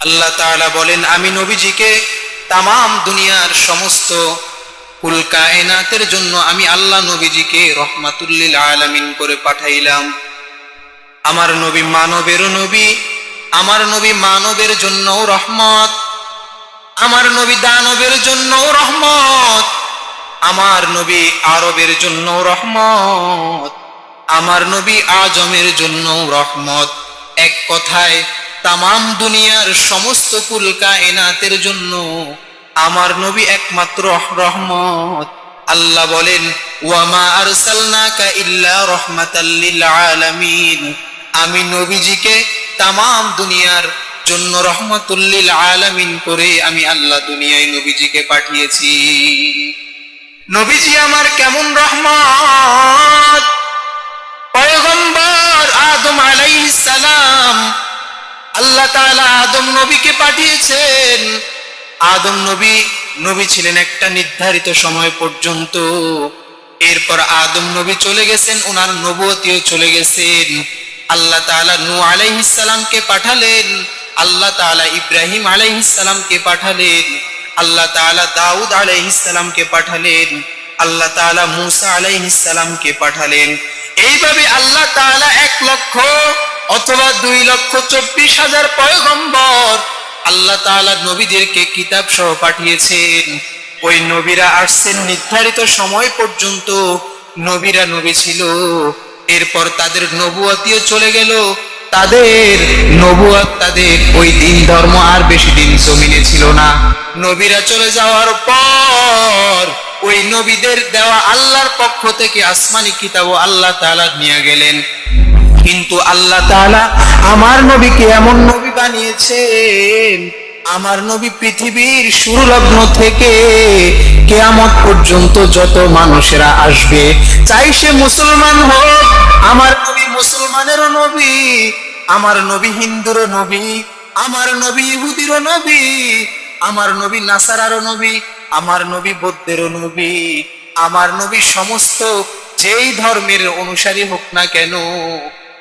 আল্লাহ তাআলা বলেন, আমি নবীজিকে তামাম দুনিয়ার সমস্ত কুল কায়নাতের জন্য আমি আল্লাহ নবীজিকে রহমাতুল্লিল আলামিন করে পাঠাইলাম। আমার নবী মানবেরও নবী, আমার নবী মানবের জন্যও রহমত, আমার নবী দানবের জন্যও রহমত, আমার নবী আরবের জন্যও রহমত, আমার নবী আজমের জন্যও রহমত। এক কথায় তামাম দুনিয়ার সমস্ত কুল কায়নাতের জন্য আমার নবী একমাত্র রহমত। আল্লাহ বলেন, ওয়ামা আরসালনাকা ইল্লা রাহমাতাল লিল আলামিন। আমি নবীজিকে তামাম দুনিয়ার জন্য রহমতুল্লিল আলামিন করে আমি আল্লাহ দুনিয়ায় নবীজিকে পাঠিয়েছি। নবীজি আমার কেমন রহমত? পয়গম্বর আদম আলাইহিস সালাম আল্লাহ আদম নবীকে পাঠিয়েছেন। আদম নবী নবী ছিলেন একটা নির্ধারিত সময় পর্যন্ত। এরপর আদম নবী চলে গেছেন ওনার নবতিও চলে গেছেন। আল্লাহ তাআলা নূ আলাইহিস পাঠালেন, আল্লাহ তাআলা ইব্রাহিম আলাইহিস পাঠালেন, আল্লাহ তাআলা দাউদ আলাইহিস পাঠালেন, আল্লাহ তাআলা মুসা আলাইহিস পাঠালেন। এইভাবে আল্লাহ তাআলা এক লক্ষ অথবা দুই লক্ষ চব্বিশ হাজার পয়গম্বর। আল্লাহ তাআলা নবীদেরকে কিতাব সহ পাঠিয়েছেন। ওই নবীরা আসছেন নির্ধারিত সময় পর্যন্ত। নবীরা নবী ছিল। এরপর তাদের নবুয়াতিও চলে গেল। তাদের নবুয়াত তাদের ওই দিন ধর্ম আর বেশি দিন জমিনে ছিল না। নবীরা চলে যাওয়ার পর ওই নবীদের দেওয়া আল্লাহর পক্ষ থেকে আসমানি কিতাবও আল্লাহ তাআলা নিয়ে গেলেন। কিন্তু আল্লাহ তাআলা আমার নবীকে এমন নবী বানিয়েছেন, আমার নবী পৃথিবীর শুরু লগ্ন থেকে কেয়ামত পর্যন্ত যত মানুষেরা আসবে, চাই সে মুসলমান হোক, আমার নবী মুসলমানেরও নবী, আমার নবী হিন্দুরও নবী, আমার নবী ইহুদিরও নবী, আমার নবী নাসারারও নবী, আমার নবী বৌদ্ধেরও নবী, আমার নবী সমস্ত যেই ধর্মের অনুসারী হোক না কেন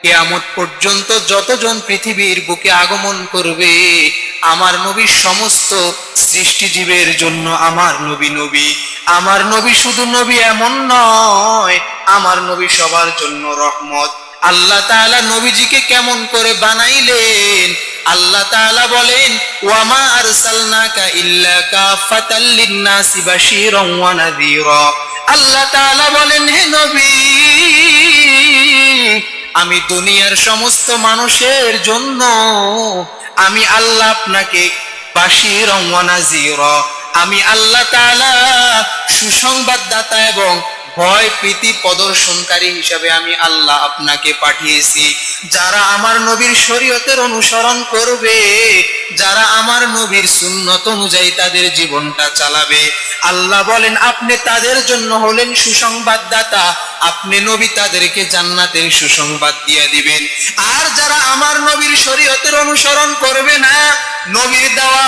কেয়ামত পর্যন্ত যতজন পৃথিবীর বুকে আগমন করবে, আমার নবী সমস্ত সৃষ্টিজীবের জন্য আমার নবী নবী। আমার নবী শুধু নবী এমন নয়, আমার নবী সবার জন্য রহমত। আল্লাহ তাআলা নবীজিকে কেমন করে বানাইলেন? আল্লাহ তাআলা বলেন, ওয়ামা আরসালনাকা ইল্লা কাফাতাল লিন-নাসি বাশীরান ওয়া নাযীরা। আল্লাহ তাআলা বলেন, হে নবী আমি দুনিয়ার সমস্ত মানুষের জন্য আমি আল্লাহ আপনাকে বাসির আমি আল্লাহ সুসংবাদদাতা এবং ভয় প্রীতি প্রদর্শনকারী হিসাবে আমি আল্লাহ আপনাকে পাঠিয়েছি। যারা আমার নবীর শরীয়তের অনুসরণ করবে, যারা আমার নবীর সুন্নত অনুযায়ী তাদের জীবনটা চালাবে। আল্লাহ বলেন, আপনি তাদের জন্য হলেন সুসংবাদদাতা। আপনি নবী তাদেরকে জান্নাতের সুসংবাদ দিয়ে দিবেন। আর যারা আমার নবীর শরীয়তের অনুসরণ করবে না, নবীর দেওয়া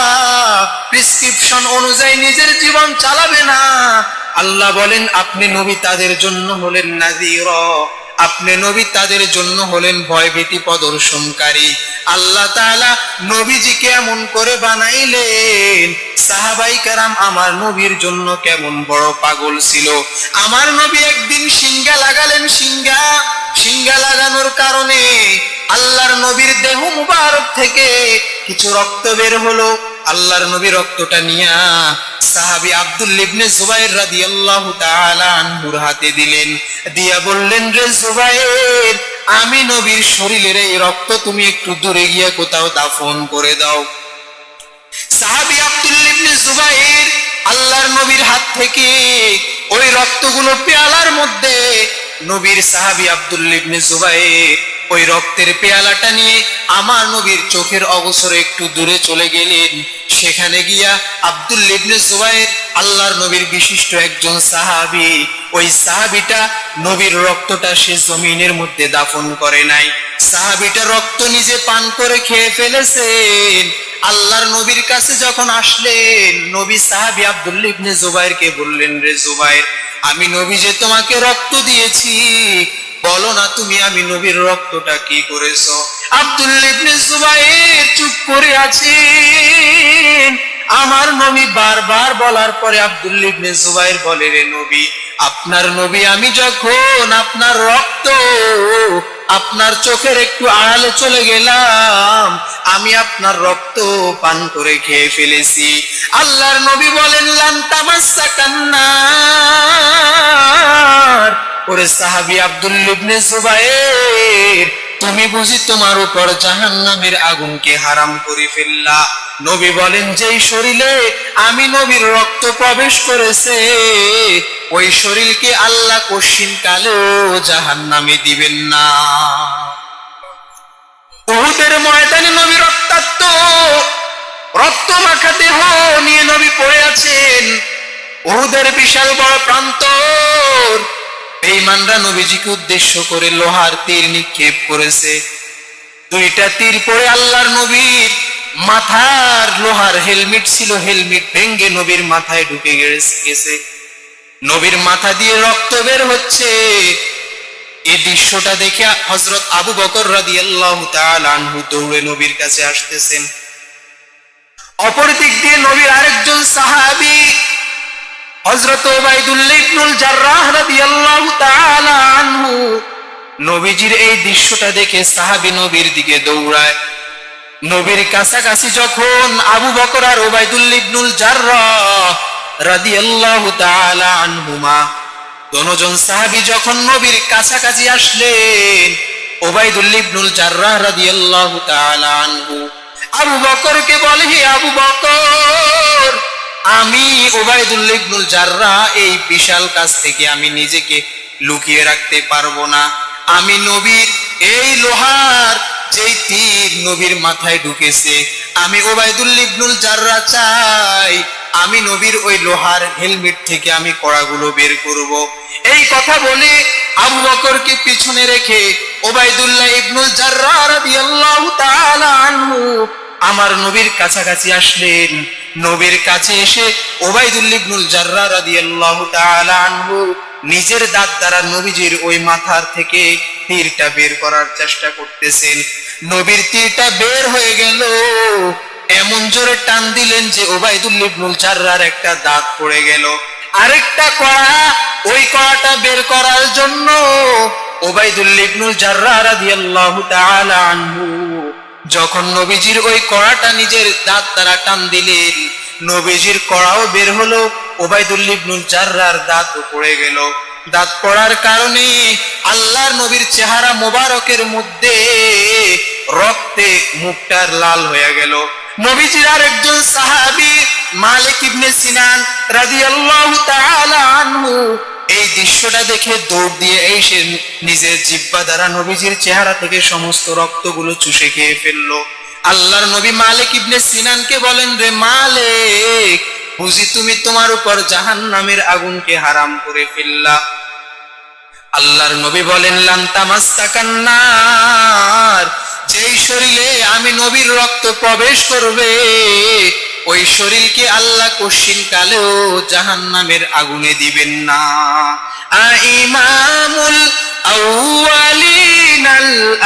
প্রেসক্রিপশন অনুযায়ী নিজের জীবন চালাবে না। আল্লাহ বলেন, আপনি নবী তাদের জন্য হলেন নাজির আপনি নবী তাদের জন্য হলেন ভয়ভীতি প্রদর্শনকারী। আল্লাহ তাআলা নবীজিকে এমন করে বানাইলেন, সাহাবাই কারাম, আমার নবীর জন্য কেমন বড় পাগল ছিল। আমার নবী একদিন সিঙ্গা লাগালেন সিঙ্গা সিঙ্গা লাগানোর কারণে আল্লাহর নবীর দেহ মুবারক থেকে কিছু রক্ত বের হলো। আল্লাহর নবী রক্তটা নিয়া সাহাবী আব্দুল ইবনে জুবাইর রাদিয়াল্লাহু তাআলা আনহুর হাতে দিলেন। দিয়া বললেন, রে জুবাইর, আমি নবীর শরীরের এই রক্ত তুমি একটু দূরে গিয়া কোথাও দাফন করে দাও। সাহাবি আব্দুল ইবনে জুবাইর আল্লাহর নবীর হাত থেকে ওই রক্তগুলো পেয়ালার মধ্যে নবীর সাহাবি আব্দুল ইবনে জুবাইর ওই রক্তের পেয়ালাটা নিয়ে আমার নবীর চোখের অবসরে একটু দূরে চলে গেলেন। সেখানে গিয়া আব্দুল ইবনে জুবাইর আল্লাহর নবীর বিশিষ্ট একজন সাহাবী, ওই সাহাবীটা নবীর রক্তটা সে জমিনের মধ্যে দাফন করে নাই। সাহাবীটা রক্ত নিজে পান করে খেয়ে ফেলেছেন। আল্লাহর নবীর কাছে যখন আসলেন, নবী সাহাবী আব্দুল ইবনে জুবাইরকে বললেন, রে জুবাইর, আমি নবী যে তোমাকে রক্ত দিয়েছি বলো না তুমি, আমি নবীর রক্তটা কি করেছ? আব্দুল ইবনে জুবাইর চুপ করে আছেন। আমার নবী বারবার বলার পরে আব্দুল ইবনে জুবাইর বলে, রে নবী, আপনার নবী আমি যখন আপনার রক্ত আপনার চোখের একটু আড়ালে চলে গেলাম আমি আপনার রক্ত পান করে খেয়ে ফেলেছি। আল্লাহর নবী বলেন, লান তামাসাকান্নার। ওরে সাহাবী আব্দুল ইবনে জুবাইর, তুমি বুঝি তোমার উপর জাহান্নামের আগুনকে হারাম করে ফেললা। নবী বলেন, যেই শরীরে আমি নবীর রক্ত প্রবেশ করেছে, ওই শরীরকে আল্লাহ কশিন কালেও জাহান্নামে দিবেন না। উহুদের ময়দানে নবী রক্তাক্ত। রক্ত মাখা দেহ নিয়ে নবী পড়ে আছেন। উহুদের বিশাল বড় প্রান্তর। বেঈমানরা নবীজিকে উদ্দেশ্য করে লোহার তীর নিক্ষেপ করেছে। দুইটা তীর পড়ে আল্লাহর নবীর মাথার লোহার হেলমেট ছিল, হেলমেট ভেঙ্গে নবীর মাথায় ঢুকে গেছে। নবীর মাথা দিয়ে রক্ত বের হচ্ছে। এই দৃশ্যটা দেখে হজরত আবু বকর রাদিয়াল্লাহু তাআলা দৌড়ে নবীর কাছে আসতেছেন। অপর দিক দিয়ে নবীর আরেকজন সাহাবী জাররাহ আনহু নবীজির এই দৃশ্যটা দেখে সাহাবী নবীর দিকে দৌড়ায়। নবীর কাছাকাছি যখন আবু বকর আর ওবাইদুল্লাহ ইবনুল জাররাহ রাদিয়াল্লাহু তাআলা আনহুমা দনজন সাহাবী যখন নবীর কাছাকাছি আসলেন ওবাইদুল্লাহ ইবনুল জাররাহ রাদিয়াল্লাহু তাআলা আনহু, আবু বকরকে বলে, হে আবু বকর, আমি ওবাইদুল্লাহ ইবনুল জাররাহ, এই বিশাল কাজ থেকে আমি নিজেকে লুকিয়ে রাখতে পারব না। আমি নবীর এই লোহার যেই তীর নবীর মাথায় ঢুকেছে, আমি ওবাইদুল্লাহ ইবনুল জাররাহ চাই। আমি নবীর ওই লোহার হেলমেট থেকে আমি কড়াগুলো বের করব। এই কথা বলে আবু বকরকে পিছনে রেখে ওবাইদুল্লাহ ইবনুল জাররাহ রাদিয়াল্লাহু তাআলা আনহু আমার নবীর কাছাকাছি আসলেন। নবীর কাছে এসে ওবাইদুল্লাহ ইবনুল জাররাহ রাদিয়াল্লাহু তাআলা আনহু নিজের দাঁত দ্বারা নবীজির ওই মাথার থেকে তীরটা বের করার চেষ্টা করতেছেন। নবীর তীরটা বের হয়ে গেল। এমন জোরে টান দিলেন যে ওবাইদুল্লাহ ইবনুল জাররার একটা দাঁত পড়ে গেল। আরেকটা কড়া, ওই কড়াটা বের করার জন্য ওবাইদুল্লাহ ইবনুল জাররাহ রাদিয়াল্লাহু তাআলা আনহু যখন নবীজির ওই কড়াটা নিজের দাঁত দ্বারা টান দিলেন, নবীজির কড়াও বের হলো। ওবাইদুল্লাহ ইবনুল জাররার দাঁতও পড়ে গেল। দাঁত পড়ার কারণে আল্লাহর নবীর চেহারা মোবারকের মধ্যে রক্তে মুখটার লাল হয়ে গেল। নবীজির আরেকজন সাহাবী মালিক ইবনে সিনান রাদিয়াল্লাহু তাআলা আনহু এই দৃশ্যটা দেখে দৌড় দিয়ে এসে নিজের জিব্বা দ্বারা নবীজির চেহারা থেকে সমস্ত রক্তগুলো চুষে খেয়ে ফেলল। আল্লাহর নবী মালিক ইবনে সিনানকে বলেন, রে মালিক বুঝি তুমি তোমার উপর জাহান্নামের আগুনকে হারাম করে ফেললা। আল্লাহর নবী বলেন, লান তামাস্তাকান্নার যেই শরীরে আমি নবীর রক্ত প্রবেশ করবে, ওই শরীরকে আল্লাহ কশিন কালেও জাহান্নামের আগুনে দিবেন না। আইমামুল আউয়ালিন আল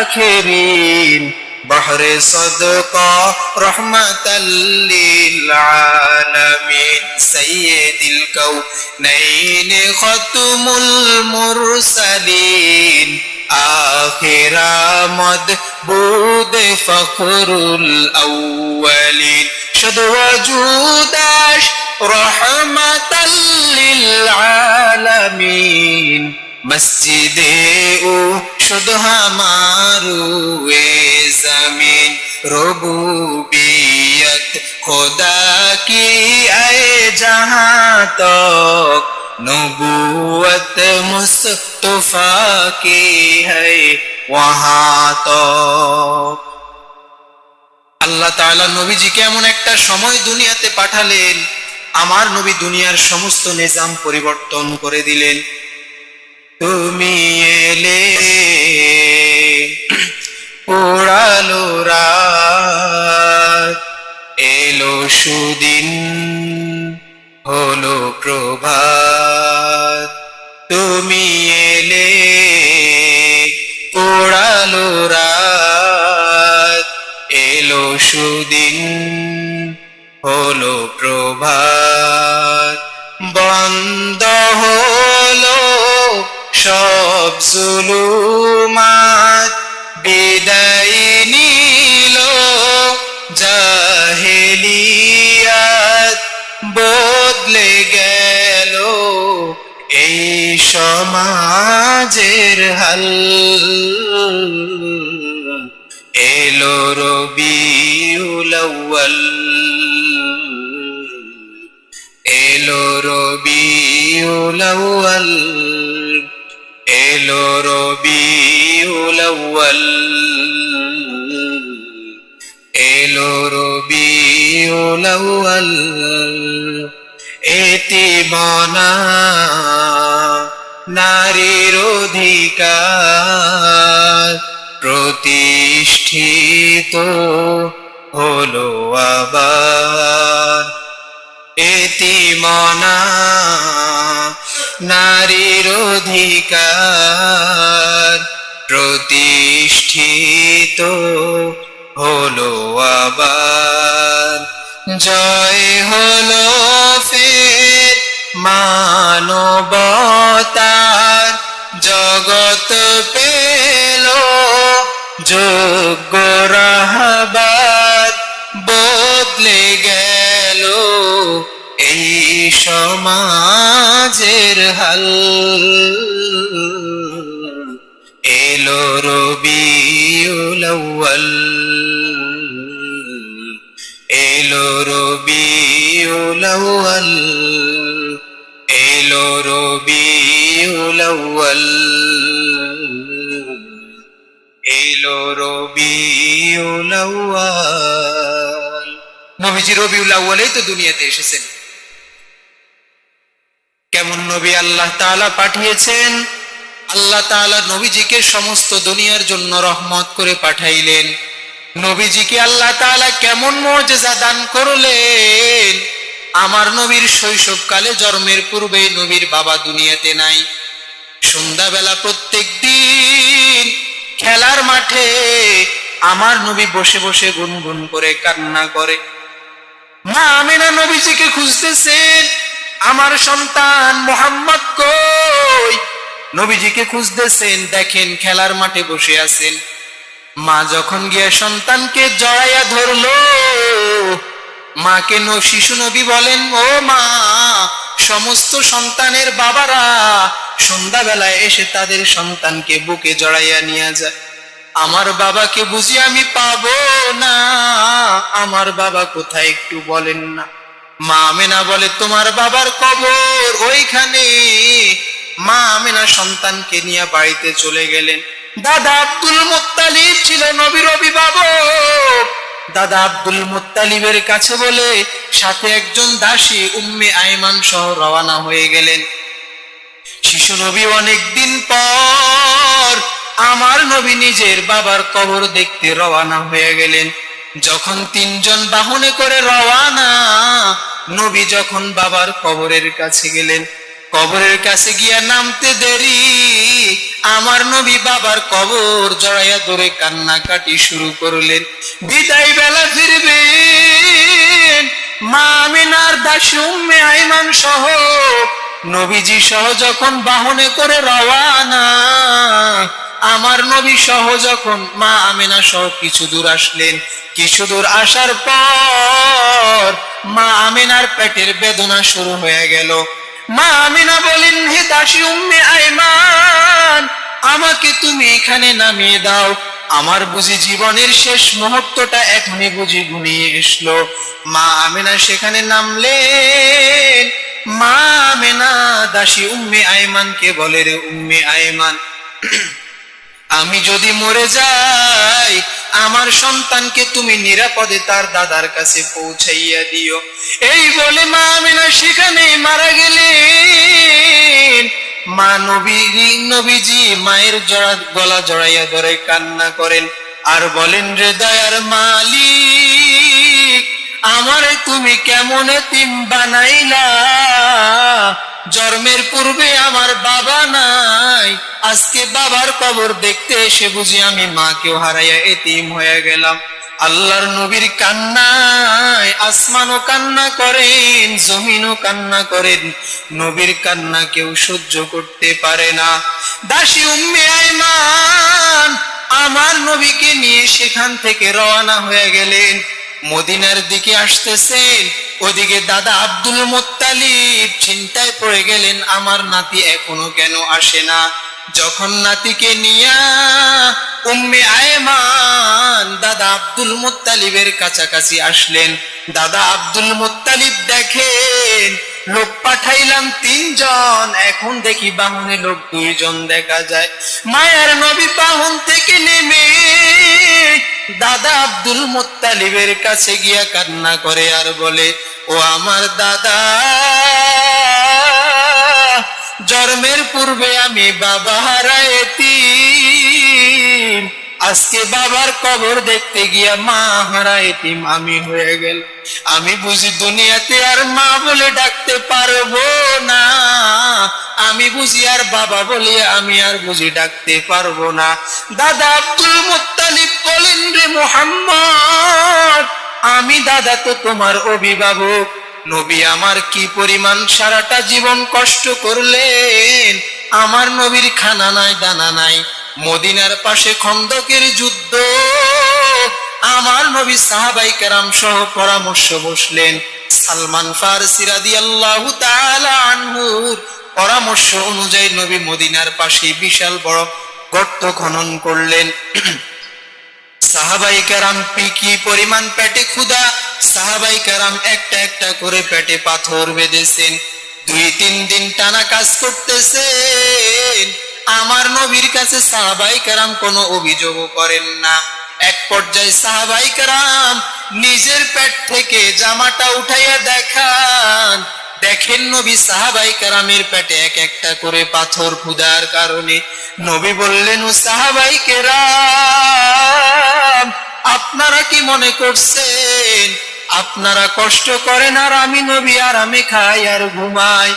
আখিরিন। বহরে সদকা রহমাতাল্লিল আলামিন সাইয়্যিদুল কাউনাইন খতমুল মুরসালিন। আখিরামদ বুদ ফখরুল আউয়ালিন। শুধু ওজুদাশ রহমাতাল্লিল আলামিন মসজিদে ও শুধু হামারু এ জমিন রবু বিয়ত খোদা কি আয়ে জাহাঁ তো নবুয়ত মুস্তফা কি হ্যায় ওয়াহা তো আল্লাহ তাআলা নবীজিকে এমন একটা সময় দুনিয়াতে পাঠালেন, আমার নবী দুনিয়ার সমস্ত নিজাম পরিবর্তন করে দিলেন। তুমি এলে ওড়ালো রাত, এলো সুদিন, হলো প্রভাত। তুমি এলে ওড়ালো রাত, এলো সুদিন, হলো প্রভাত। বন্ধ হলো সব জুলুমাত বিদায় নিল জাহেলিয়াত। বদলে গেল এই সমাজের হাল। এলো রবিউল আউয়াল। এলো রবিউল আউয়াল। রবিউল আউয়াল। এলো রবিউল আউয়াল। মনা নারীর অধিকার। প্রতিষ্ঠিত হলো আবার। এটি মনা নারীর অধিকার প্রতিষ্ঠিত হলো আবার। জয় হলো ফের মানবতার জগত পেল যোগ্য রাহবার বদলে গেল এই সমাজের হাল। এলো রবিউল আউয়াল। এলো রবিউল আউয়াল। এলো রবিউল আউয়াল। এলো রবিউল আউয়াল। নবীজি রবিউল আউয়ালেই তো দুনিয়াতে এসেছেন। কেমন নবী আল্লাহ তাআলা পাঠিয়েছেন? আল্লাহ তাআলা নবীজিকে সমস্ত দুনিয়ার জন্য রহমত করে পাঠাইলেন। নবীজিকে আল্লাহ তাআলা কেমন মর্যাদা দান করলেন? আমার নবীর শৈশবকালে জন্মের পূর্বে নবীর বাবা দুনিয়াতে নাই। সন্ধ্যাবেলা প্রত্যেক দিন খেলার মাঠে আমার নবী বসে বসে গুনগুন করে কান্না করে। মা আমেনা নবীজিকে খুঁজতেছেন। আমার সন্তান মোহাম্মদ কই? নবীজিকে খুঁজতেছেন, দেখেন খেলার মাঠে বসে আছেন। মা যখন গিয়ে সন্তানকে জড়াইয়া ধরলো, মাকে শিশু নবী বলেন, ও মা, সমস্ত সন্তানের বাবারা সন্ধ্যাবেলায় এসে তাদের সন্তানকে বুকে জড়াইয়া নিয়ে যায়। আমার বাবাকে বুঝি আমি পাবো না? আমার বাবা কোথায় একটু বলেন না। মা আমেনা বলে, তোমার বাবার কবর ওইখানে। মা আমেনা সন্তানকে নিয়ে বাড়িতে চলে গেলেন। দাদা আব্দুল মুত্তালিব ছিল নবীর অভিভাবক। দাদা আব্দুল মুত্তালিবের কাছে বলে, সাথে একজন দাসী উম্মে আইমান সহ রওনা হয়ে গেলেন। শিশু নবী অনেকদিন পর আমার নবী নিজের বাবার কবর দেখতে রওনা হয়ে গেলেন। যখন তিনজন বাহনে করে রওয়ানা, নবী যখন বাবার কবরের কাছে গেলেন, কবরের কাছে গিয়া নামতে দেরি, আমার নবী বাবার কবর জড়াইয়া ধরে কান্নাকাটি শুরু করলেন। বিদায় বেলা ফিরবেন, মা আমিনার দাসী আইমান সহ। নবীজি সহ যখন বাহনে করে রওয়ানা আমার নবী সহ যখন মা আমিনা সহ কিছু দূর আসলেন, কিছু দূর আসার পর মা আমিনার পেটের বেদনা শুরু হয়ে গেল। মা আমিনা বলেন, হে দাসী উম্মে আইমান, আমাকে তুমি এখানে নামিয়ে দাও। আমার বুঝি জীবনের শেষ মুহূর্তটা এখনই বুঝি ঘুমিয়ে এসলো। মা আমিনা সেখানে নামলেন। মা আমিনা দাসী উম্মে আইমানকে বলে, রে উম্মে আইমান আমি যদি মরে যাই, আমার সন্তানকে তুমি নিরাপদে তার দাদার কাছে পৌঁছাইয়া দিও। এই বলে মা আমিনা সেখানে মারা গেলেন। মা নবী নবীজি মায়ের জড়া, গলা জড়াইয়া ধরে কান্না করেন। আর বলেন, রে দয়ার মালিক, আমারে তুমি কেমন এতিম বানাইলা? জন্মের পূর্বে আমার বাবা নাই। আজকে বাবার কবর দেখতে এসে বুঝি আমি মাকেও হারাইয়া এতিম হয়ে গেলাম। আল্লাহর নবীর কান্নায় আসমানও কান্না করেন, জমিনও কান্না করেন। নবীর কান্না কেউ সহ্য করতে পারে না। দাসী উম্মে আইমান আমার নবীকে নিয়ে সেখান থেকে রওনা হয়ে গেলেন। মদিনার দিকে আসতেছেন ওদিকে দাদা আব্দুল মোত্তালিব চিন্তায় পড়ে গেলেন, আমার নাতি এখনও কেন আসে না? যখন নাতিকে নিয়া উম্মে আয়মান দাদা আব্দুল মোত্তালিবের কাছাকাছি আসলেন। দাদা আব্দুল মোত্তালিব দেখেন, লোক পাঠাইলাম তিনজন, এখন দেখি বাহনে লোক দুইজন দেখা যায়। মায়ের নবী বাহন থেকে নেমে দাদা আব্দুল মোত্তালিবের কাছে গিয়া কান্না করে আর বলে, ও আমার দাদা, জন্মের পূর্বে আমি বাবা হারাইতি আজকে বাবার কবর দেখতে গিয়া মা হারাইতিম আমি হয়ে গেল। আমি বুঝি দুনিয়াতে আর মা বলে ডাকতে পারব না। আমি বুঝি আর বাবা বলে আমি আর বুঝি ডাকতে পারব না। দাদা আব্দুল মুত্তালিব বলেন রে মোহাম্মদ, আমি দাদা তো তোমার অভিভাবক। নবী আমার কি পরিমাণ সারাটা জীবন কষ্ট করলেন? আমার নবীর খানা নাই, দানা নাই, মদিনার পাশে খন্দকের যুদ্ধ। আমার নবী সাহাবাই কেরাম সহ পরামর্শ বসলেন। সালমান ফারসি রাদিয়াল্লাহু তাআলা আনহুর পরামর্শ অনুযায়ী নবী মদিনার পাশে বিশাল বড় গর্ত খনন করলেন। সাহাবাই কারাম কি পরিমাণ পেটে ক্ষুধা সাহাবাই কারাম একটা একটা করে পেটে পাথর বেঁধেছেন। দুই তিন দিন টানা কাজ করতেছেন। আমার নবীর কাছে সাহাবাই কারাম কোনো অভিযোগও করেন না। এক পর্যায়ে সাহাবাই কারাম নিজের পেট থেকে জামাটা উঠাইয়া দেখান। দেখেন নবী সাহাবাই কারামের পেটে এক একটা করে পাথর ক্ষুধার কারণে নবী বললেন, ও সাহাবাই কেরাম, আপনারা কি মনে করছেন? আপনারা কষ্ট করেন আর আমি নবী আর আমি খাই আর ঘুমাই।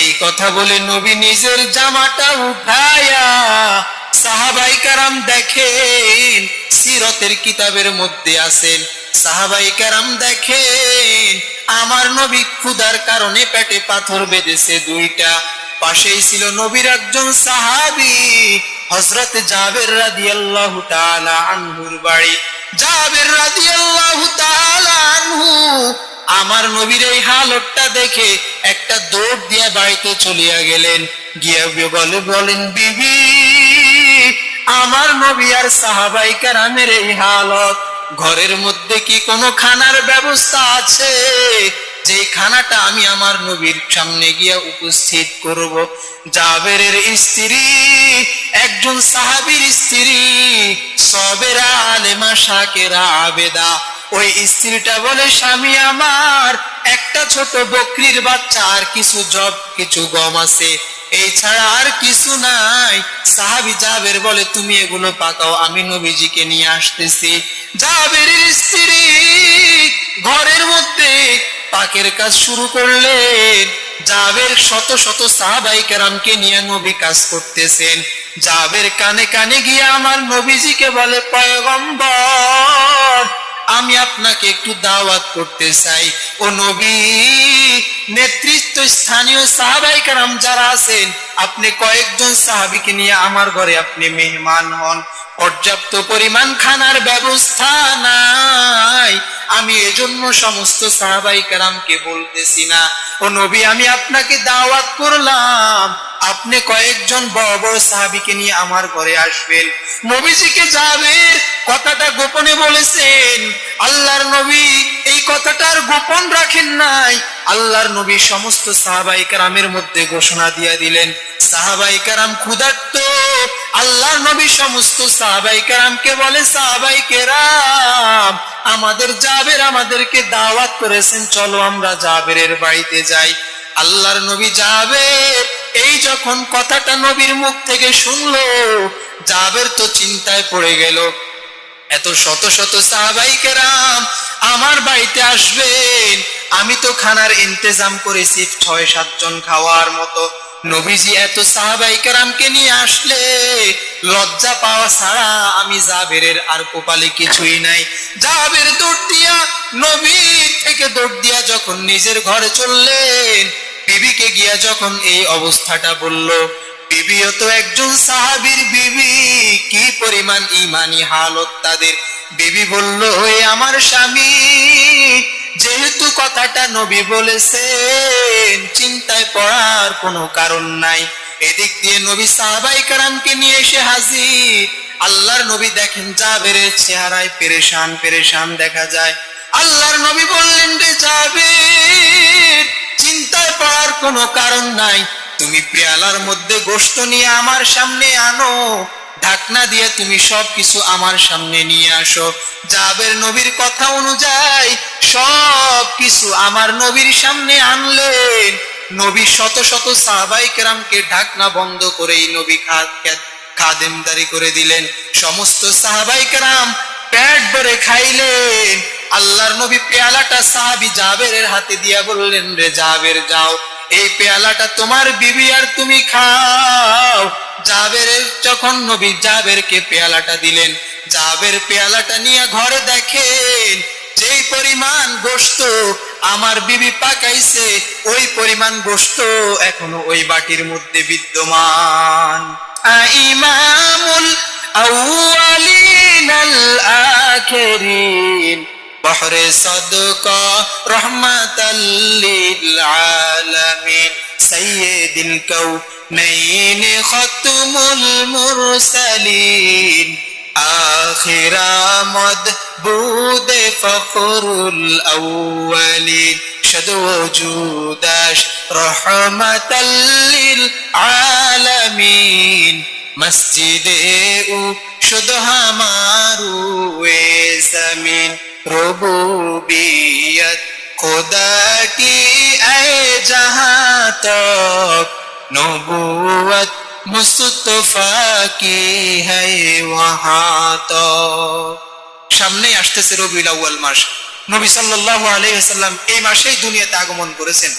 এই কথা বলে নবী নিজের জামাটা উঠায়া সাহাবাই কারাম দেখেন, সিরতের কিতাবের মধ্যে আছেন। সাহাবাই কারাম দেখেন, আমার নবী ক্ষুধার কারণে পেটে পাথর বেঁধেছে দুইটা। পাশেই ছিল নবীর একজন সাহাবি হজরত জাবের রাদিয়াল্লাহু তাআলা আনহুর বাড়ি। জাবের রাদিয়াল্লাহু তাআলা আনহু, আমার নবীর এই হালতটা দেখে একটা দৌড় দিয়ে বাড়িতে চলিয়া গেলেন। গিয়া বলে বলেন, বিবি, আমার নবী আর সাহাবাই কারামের এই হালত ঘরের মধ্যে কি কোনো খানার ব্যবস্থা আছে? যে খানাটা আমি আমার নবীর সামনে গিয়া উপস্থিত করব। জাবেরের স্ত্রী, একজন সাহাবীর স্ত্রী, সবেরা আলেমা শাকেরা আবেদা। ওই স্ত্রীটা বলে, স্বামী আমার, একটা ছোট বকরির বাচ্চা আর কিছু জব, কিছু গম আছে। এই ছাড়া আর কিছু নাই। সাহাবি জাবের বলে, তুমি এগুলো পাকাও, আমি নবীজিকে নিয়ে আসতেছি। জাবেরের স্ত্রী ঘরের মধ্যে পাকের কাজ শুরু করলেন। জাবের শত শত সাহাবাই কেরামকে নিয়ে নবী কাজ করতেছেন। জাবের কানে কানে গিয়ে আমার নবীজিকে বলে, পয়গম্বর আমি আপনাকে একটু দাওয়াত করতে চাই। ও নবী, নেতৃত্ব স্থানীয় সাহাবাই কারাম যারা আছেন, আপনি কয়েকজন সাহাবিকে নিয়ে আমার ঘরে আপনি মেহমান হন। পর্যাপ্ত পরিমাণ খানার ব্যবস্থা নাই। আমি এজন্য সমস্ত সাহাবাই কারামকে বলতেছি না। ও নবী, আমি আপনাকে দাওয়াত করলাম। আপনি কয়েকজন বড় বড় সাহাবিকে নিয়ে আমার ঘরে আসবেন। নবীজিকে যাবেন কথাটা গোপনে বলেছেন, আল্লাহর নবী এই কথাটার গোপন রাখেন নাই। আল্লাহর নবী সমস্ত সাহাবাই কারামের মধ্যে ঘোষণা দিয়ে দিলেন, সাহাবাই কারাম ক্ষুধার্ত। আল্লাহর নবী সমস্ত সাহাবাই কারামকে বলে, সাহাবাই কেরাম, আমাদের জাবের আমাদেরকে দাওয়াত করেছেন, চলো আমরা জাবেরের বাড়িতে যাই। আল্লাহর নবী জাবের, এই যখন কথাটা নবীর মুখ থেকে শুনলো, জাবের তো চিন্তায় পড়ে গেল। এত শত শত সাহাবাই কেরাম আমার বাড়িতে আসবেন। আমি তো খানার ইন্তেজাম করেছি ছয় সাতজন খাওয়ার মতো। নবীজি এত সাহাবাই কারামকে নিয়ে আসলে, লজ্জা পাওয়া ছাড়া আমি জাবেরের আর কোপালে কিছুই নাই। জাবের দৌড় দিয়া নবী থেকে দৌড় দিয়া যখন নিজের ঘরে চললেন, বিবিকে গিয়া যখন এই অবস্থাটা বলল বিবিও তো একজন সাহাবীর বিবি। কি পরিমাণ ইমানি হালত তাদের। বিবি বলল ওই আমার স্বামী, যেহেতু কথাটা নবী বলেছেন, চিন্তায় পড়ার কোনো কারণ নাই। এদিক দিয়ে নবী সাহাবাই কারামকে নিয়ে এসে হাজির। আল্লাহর নবী দেখেন জাবেরের চেহারায় পেরেশান পেরেশান দেখা যায়। আল্লাহর নবী বললেন, রে জাবের, চিন্তায় পড়ার কোনো কারণ নাই। তুমি পেয়ালার মধ্যে গোশত নিয়ে আমার সামনে আনো। ঢাকনা দিয়ে তুমি সব কিছু আমার সামনে নিয়ে আসো। জাবের নবীর কথা অনুযায়ী সব কিছু আমার নবীর সামনে আনলেন। নবী শত শত সাহাবাই কেরামকে ঢাকনা বন্ধ করেই নবী খা- খাদেমদারি করে দিলেন। সমস্ত সাহাবাই কেরাম পেট ভরে খাইলেন। আল্লাহর নবী পেয়ালাটা সাহাবি জাবেরের হাতে দিয়া বললেন, রে জাবের, যাও। এই পেয়ালাটা তোমার বিবি আর তুমি খাও। জাবেরের যখন নবী জাবেরকে পেয়ালাটা দিলেন, জাবের পেয়ালাটা নিয়ে ঘরে দেখেন, যেই পরিমাণ গোস্ত আমার বিবি পাকাইছে, ওই পরিমাণ গোস্ত এখনও ওই বাটির মধ্যে বিদ্যমান। ইমামুল আউয়ালিনাল আখিরিন। بحر صدقة رحمة للعالمين. سيد الكونين ختم المرسلين. آخر مدبود فخر الأولين. شد وجوداش رحمة للعالمين. مسجد أو شد همارو زمین. রুবুবিয়ত খুদা কি এ জহাঁ নবুয়ত মুস্তফা কি হ্যাঁ তো সামনেই আসতেছে রবিউল আউয়াল মাস। নবী সাল্লাল্লাহু আলাইহি ওয়াসাল্লাম এই মাসেই দুনিয়াতে আগমন করেছেন।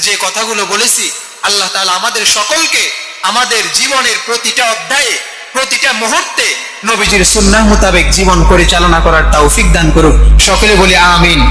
যে কথাগুলো বলেছি, আল্লাহ তাআলা আমাদের সকলকে আমাদের জীবনের প্রতিটা অধ্যায়ে প্রতিটা মুহূর্তে নবীজির সুন্নাহ মোতাবেক জীবন পরিচালনা করার তৌফিক দান করুক। সকলে বলি আমিন।